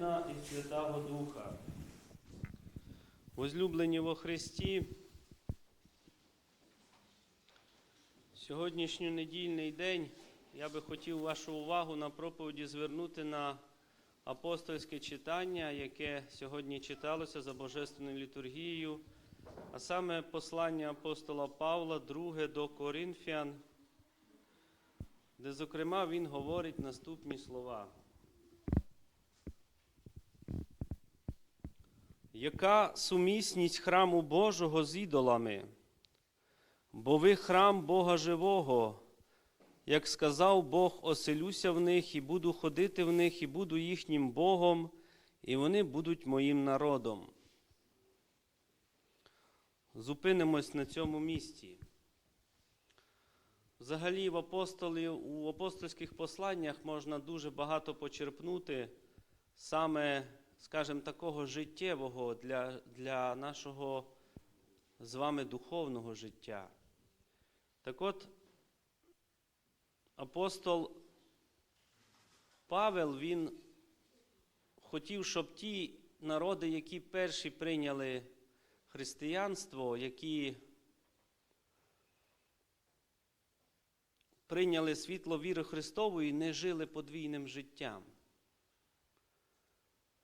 Сина і Святого Духа. Возлюблені во Христі, сьогоднішній недільний день я би хотів вашу увагу на проповіді звернути на апостольське читання, яке сьогодні читалося за Божественною літургією, а саме послання апостола Павла, друге до Коринфян, де, зокрема, він говорить наступні слова. Яка сумісність храму Божого з ідолами? Бо ви храм Бога живого, як сказав Бог, оселюся в них і буду ходити в них, і буду їхнім Богом, і вони будуть моїм народом. Зупинимось на цьому місці. Взагалі, в апостолів, у апостольських посланнях можна дуже багато почерпнути саме, скажімо, такого життєвого для, для нашого з вами духовного життя. Так от, апостол Павел, він хотів, щоб ті народи, які перші прийняли християнство, які прийняли світло віри Христової, не жили подвійним життям.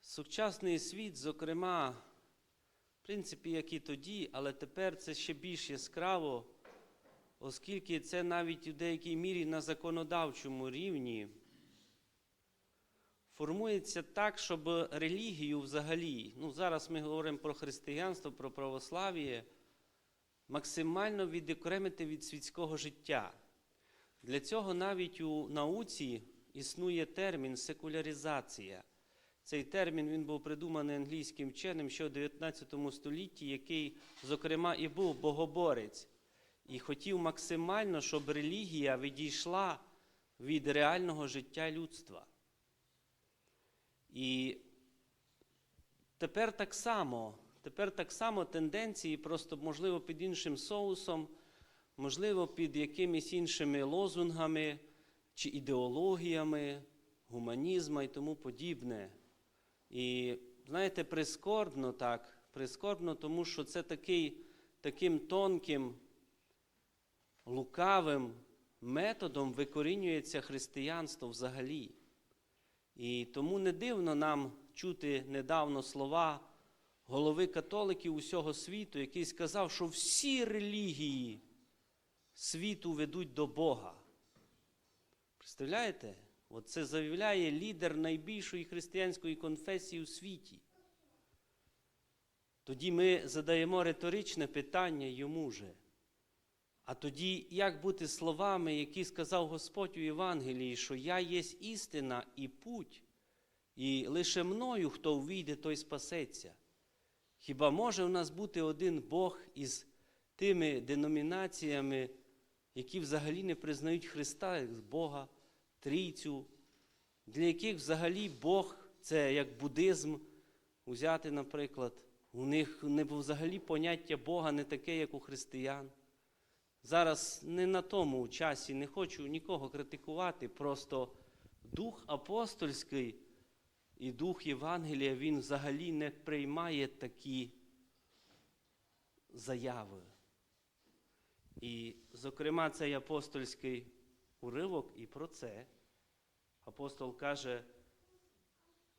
Сучасний світ, зокрема, в принципі, як і тоді, але тепер це ще більш яскраво, оскільки це навіть у деякій мірі на законодавчому рівні формується так, щоб релігію взагалі, ну зараз ми говоримо про християнство, про православ'я, максимально відокремити від світського життя. Для цього навіть у науці існує термін секуляризація. Цей термін він був придуманий англійським вченим ще у 19 столітті, який, зокрема, і був богоборець, і хотів максимально, щоб релігія відійшла від реального життя людства. І тепер так само, тепер так само тенденції, просто, можливо, під іншим соусом, можливо, під якимись іншими лозунгами чи ідеологіями, гуманізму і тому подібне. І знаєте, прискорбно так, прискорбно, тому що це такий, таким тонким, лукавим методом викорінюється християнство взагалі. І тому не дивно нам чути недавно слова голови католиків усього світу, який сказав, що всі релігії світу ведуть до Бога. Представляєте? От це заявляє лідер найбільшої християнської конфесії у світі. Тоді ми задаємо риторичне питання йому же. А тоді, як бути словами, які сказав Господь у Євангелії, що я є істина і путь, і лише мною, хто увійде, той спасеться. Хіба може в нас бути один Бог із тими деномінаціями, які взагалі не признають Христа як Бога, трійцю, для яких взагалі Бог це як буддизм взяти, наприклад, у них не взагалі поняття Бога не таке, як у християн. Зараз не на тому часі не хочу нікого критикувати, просто дух апостольський і дух Євангелія, він взагалі не приймає такі заяви. І, зокрема, цей апостольський уривок і про це. Апостол каже,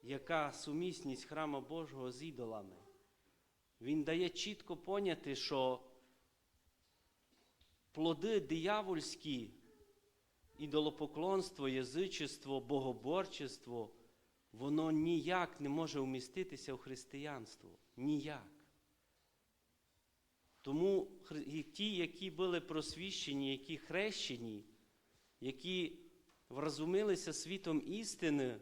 яка сумісність храма Божого з ідолами. Він дає чітко поняти, що плоди диявольські, ідолопоклонство, язичество, богоборчество, воно ніяк не може вміститися в християнство. Ніяк. Тому ті, які були просвіщені, які хрещені, які вразумилися світом істини,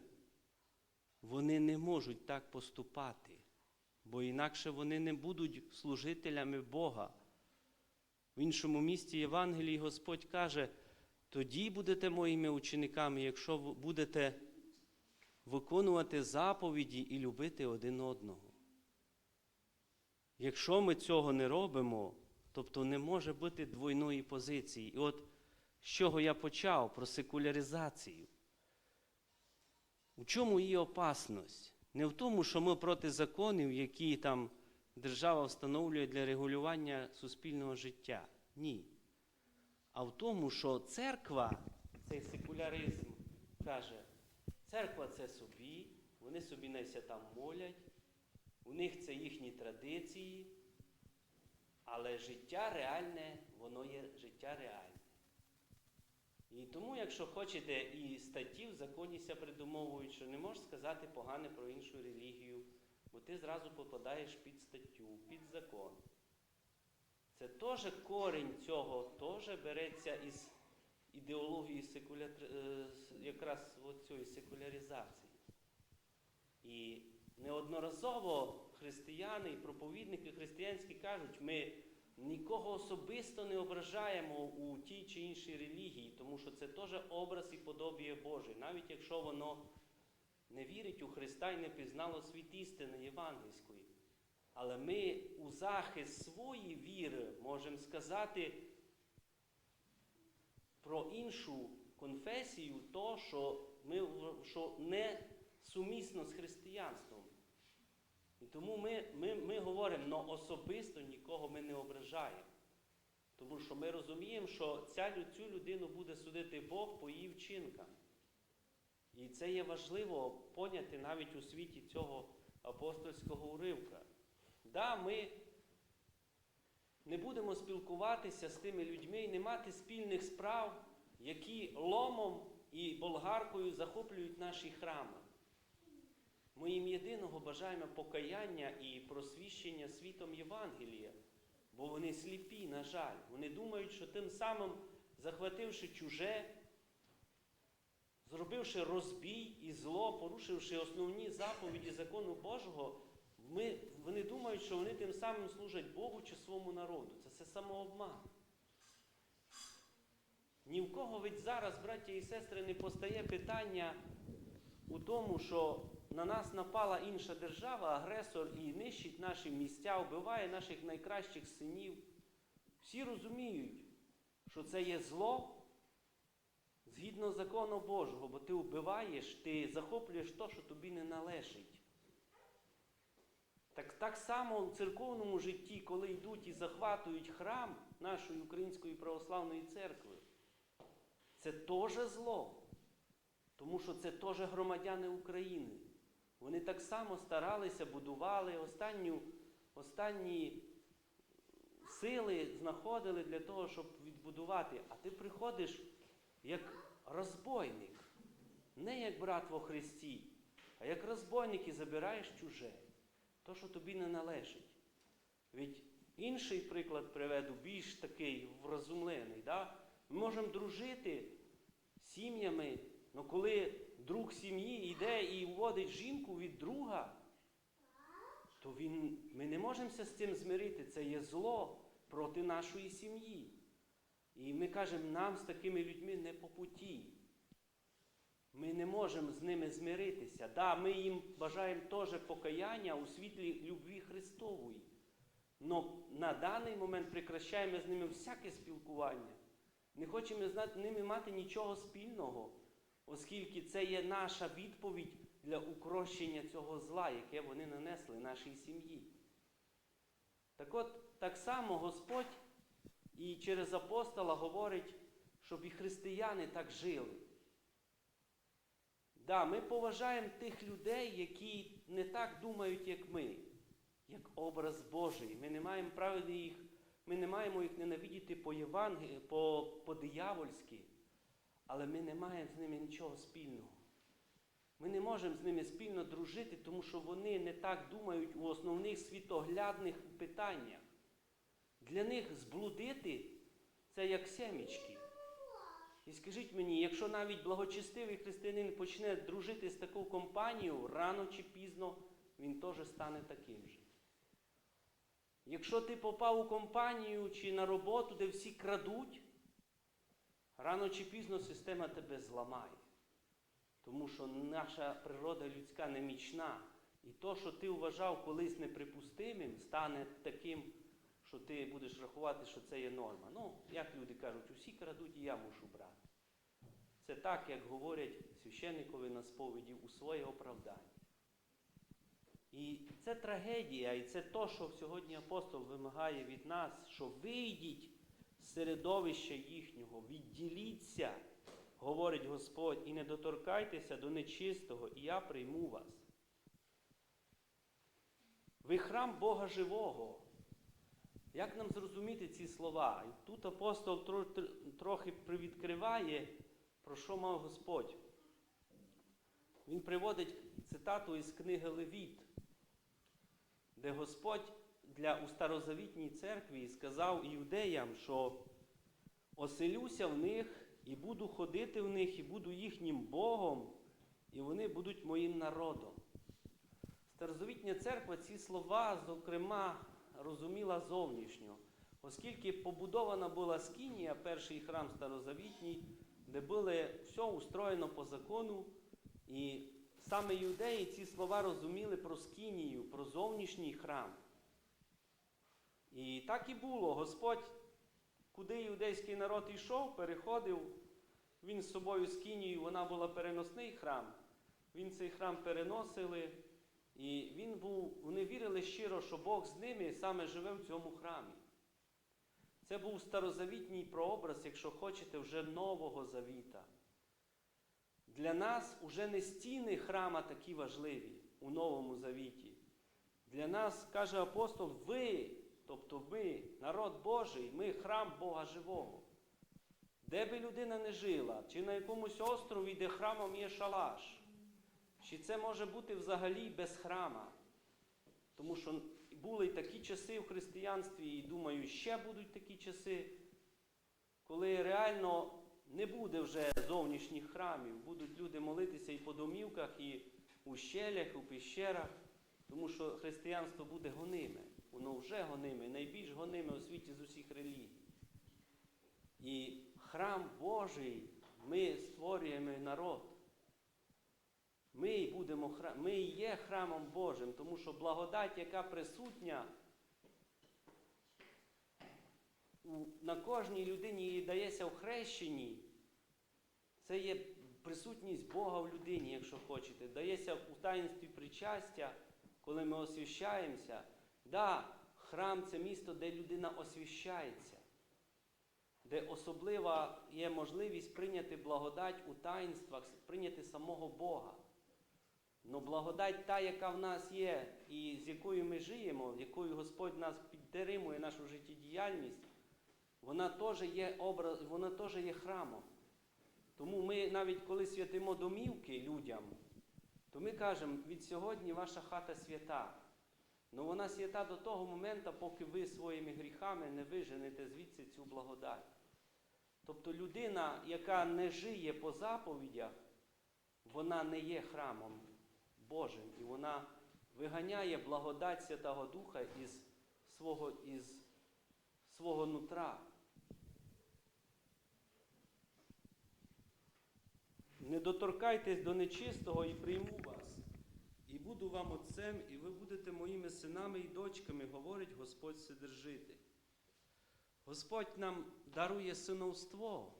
вони не можуть так поступати, бо інакше вони не будуть служителями Бога. В іншому місці Євангелії Господь каже, тоді будете моїми учениками, якщо будете виконувати заповіді і любити один одного. Якщо ми цього не робимо, тобто не може бути двойної позиції. І от з чого я почав про секуляризацію. У чому її опасність? Не в тому, що ми проти законів, які там держава встановлює для регулювання суспільного життя. Ні. А в тому, що церква, цей секуляризм каже, церква це собі, вони собі найся там молять, у них це їхні традиції, але життя реальне, воно є життя реальне. І тому, якщо хочете, і статті в законі ся придумовують, що не можеш сказати погане про іншу релігію, бо ти зразу попадаєш під статтю, під закон. Це теж корінь цього теж береться із ідеології секуля... е, якраз цієї секуляризації. І неодноразово християни і проповідники християнські кажуть, ми нікого особисто не ображаємо у тій чи іншій релігії, тому що це теж образ і подобіє Боже, навіть якщо воно не вірить у Христа і не пізнало світ істини євангельської. Але ми у захист своєї віри можемо сказати про іншу конфесію, то, що, ми, що не сумісно з християнством. І тому ми, ми, ми говоримо, але особисто нікого ми не ображаємо. Тому що ми розуміємо, що ця, цю людину буде судити Бог по її вчинкам. І це є важливо поняти навіть у світі цього апостольського уривка. Да, ми не будемо спілкуватися з тими людьми і не мати спільних справ, які ломом і болгаркою захоплюють наші храми. Ми їм єдиного бажаємо покаяння і просвіщення світом Євангелія, бо вони сліпі, на жаль. Вони думають, що тим самим, захвативши чуже, зробивши розбій і зло, порушивши основні заповіді закону Божого, ми, вони думають, що вони тим самим служать Богу чи своєму народу. Це все самообман. Ні в кого від зараз, браття і сестри, не постає питання у тому, що на нас напала інша держава, агресор і нищить наші місця, вбиває наших найкращих синів. Всі розуміють, що це є зло згідно закону Божого, бо ти вбиваєш, ти захоплюєш те, що тобі не належить. Так, так само в церковному житті, коли йдуть і захватують храм нашої Української православної церкви, це теж зло. Тому що це теж громадяни України. Вони так само старалися, будували останню, останні сили знаходили для того, щоб відбудувати. А ти приходиш як розбойник, не як брат во Христі, а як розбойник і забираєш чуже, то, що тобі не належить. Від інший приклад приведу, більш такий врозумлений. Да? Ми можемо дружити сім'ями, але коли друг сім'ї йде і вводить жінку від друга, то він, ми не можемо з цим змирити. Це є зло проти нашої сім'ї. І ми кажемо, нам з такими людьми не по путі. Ми не можемо з ними змиритися. Да, ми їм бажаємо теж покаяння у світлі любві Христової. Але на даний момент прекращаємо з ними всяке спілкування. Не хочемо з ними мати нічого спільного, оскільки це є наша відповідь для укрощення цього зла, яке вони нанесли нашій сім'ї. Так от, так само Господь і через апостола говорить, щоб і християни так жили. Да, ми поважаємо тих людей, які не так думають, як ми, як образ Божий. Ми не маємо права їх, ми не маємо їх ненавидіти по Євангелії, по, по диявольськи, але ми не маємо з ними нічого спільного. Ми не можемо з ними спільно дружити, тому що вони не так думають у основних світоглядних питаннях. Для них зблудити це як семічки. І скажіть мені, якщо навіть благочестивий християнин почне дружити з такою компанією, рано чи пізно він теж стане таким же. Якщо ти попав у компанію чи на роботу, де всі крадуть, рано чи пізно система тебе зламає. Тому що наша природа людська немічна. І то, що ти вважав колись неприпустимим, стане таким, що ти будеш рахувати, що це є норма. Ну, як люди кажуть, усі крадуть і я мушу брати. Це так, як говорять священникові на сповіді у своє оправдання. І це трагедія, і це то, що сьогодні апостол вимагає від нас, що вийдіть середовища їхнього, відділіться, говорить Господь, і не доторкайтеся до нечистого, і я прийму вас. Ви храм Бога живого. Як нам зрозуміти ці слова? І тут апостол трохи привідкриває, про що мав Господь. Він приводить цитату із книги Левіт, де Господь для у старозавітній церкві сказав іудеям, що оселюся в них і буду ходити в них, і буду їхнім Богом, і вони будуть моїм народом. Старозавітня церква ці слова, зокрема, розуміла зовнішньо, оскільки побудована була Скінія, перший храм старозавітній, де було все устроєно по закону, і саме юдеї ці слова розуміли про Скінію, про зовнішній храм. І так і було. Господь, куди юдейський народ йшов, переходив, він з собою Скінію, вона була переносний храм. Він цей храм переносили. І він був, вони вірили щиро, що Бог з ними саме живе в цьому храмі. Це був старозавітній прообраз, якщо хочете, вже Нового Завіта. Для нас уже не стіни храма такі важливі у Новому Завіті. Для нас, каже апостол, ви, тобто ми, народ Божий, ми храм Бога живого. Де би людина не жила, чи на якомусь острові, де храмом є шалаш. Чи це може бути взагалі без храма? Тому що були такі часи в християнстві, і думаю, ще будуть такі часи, коли реально не буде вже зовнішніх храмів, будуть люди молитися і по домівках, і у щелях, у піщерах, тому що християнство буде гониме. Воно вже гониме, найбільш гониме у світі з усіх релігій. І храм Божий ми створюємо народ. Ми будемо ми є храмом Божим, тому що благодать, яка присутня на кожній людині їй дається в хрещенні, це є присутність Бога в людині, якщо хочете. Дається у таїнстві причастя, коли ми освящаємося. Да, храм це місто, де людина освящається, де особлива є можливість прийняти благодать у таїнствах, прийняти самого Бога. Но благодать та, яка в нас є, і з якою ми живемо, якою Господь нас підтримує, нашу життєдіяльність, вона теж є образ, вона теж є храмом. Тому ми навіть коли святимо домівки людям, то ми кажемо, від сьогодні ваша хата свята. Ну вона свята до того моменту, поки ви своїми гріхами не виженете звідси цю благодать. Тобто людина, яка не жиє по заповідях, вона не є храмом Божим, і вона виганяє благодать Святого Духа із свого, із свого нутра. Не доторкайтесь до нечистого і прийму вас, і буду вам отцем, і ви будете моїми синами і дочками, говорить Господь Вседержитель. Господь нам дарує синовство,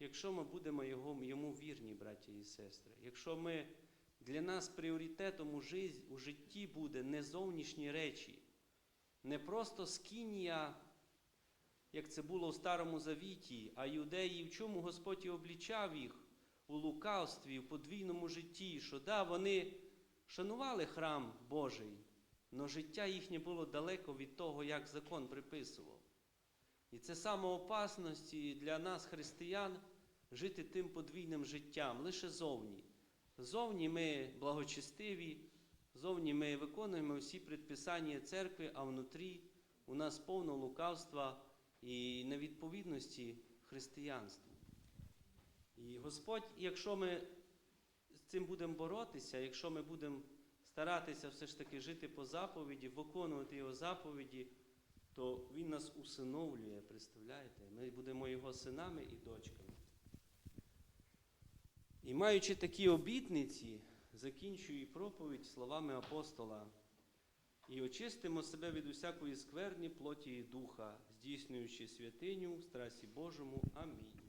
якщо ми будемо його, йому вірні, браті і сестри. Якщо ми для нас пріоритетом у, житті, у житті буде не зовнішні речі, не просто скінія, як це було в Старому Завіті, а юдеї, в чому Господь і облічав їх у лукавстві, в подвійному житті, що да, вони шанували храм Божий, але життя їхнє було далеко від того, як закон приписував. І це саме опасності для нас, християн, жити тим подвійним життям, лише зовні. Зовні ми благочестиві, зовні ми виконуємо всі предписання церкви, а внутрі у нас повно лукавства і невідповідності християнству. І Господь, якщо ми з цим будемо боротися, якщо ми будемо старатися все ж таки жити по заповіді, виконувати його заповіді, то Він нас усиновлює, представляєте? Ми будемо його синами і дочками. І маючи такі обітниці, закінчую проповідь словами апостола. І очистимо себе від усякої скверні плоті і духа, здійснюючи святиню в страсі Божому. Амінь.